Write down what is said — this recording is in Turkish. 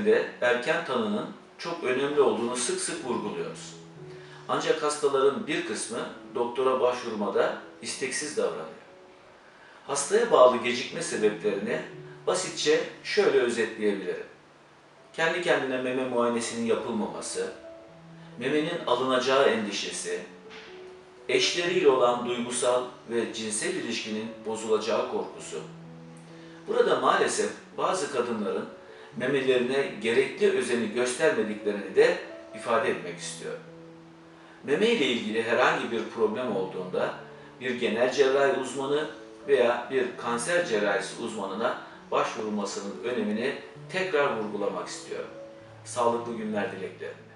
üzerinde erken tanının çok önemli olduğunu sık sık vurguluyoruz. Ancak hastaların bir kısmı doktora başvurmada isteksiz davranıyor. Hastaya bağlı gecikme sebeplerini basitçe şöyle özetleyebilirim. Kendi kendine meme muayenesinin yapılmaması, memenin alınacağı endişesi, eşleriyle olan duygusal ve cinsel ilişkinin bozulacağı korkusu. Burada maalesef bazı kadınların memelerine gerekli özeni göstermediklerini de ifade etmek istiyorum. Meme ile ilgili herhangi bir problem olduğunda bir genel cerrahi uzmanı veya bir kanser cerrahisi uzmanına başvurulmasının önemini tekrar vurgulamak istiyorum. Sağlıklı günler dileklerim.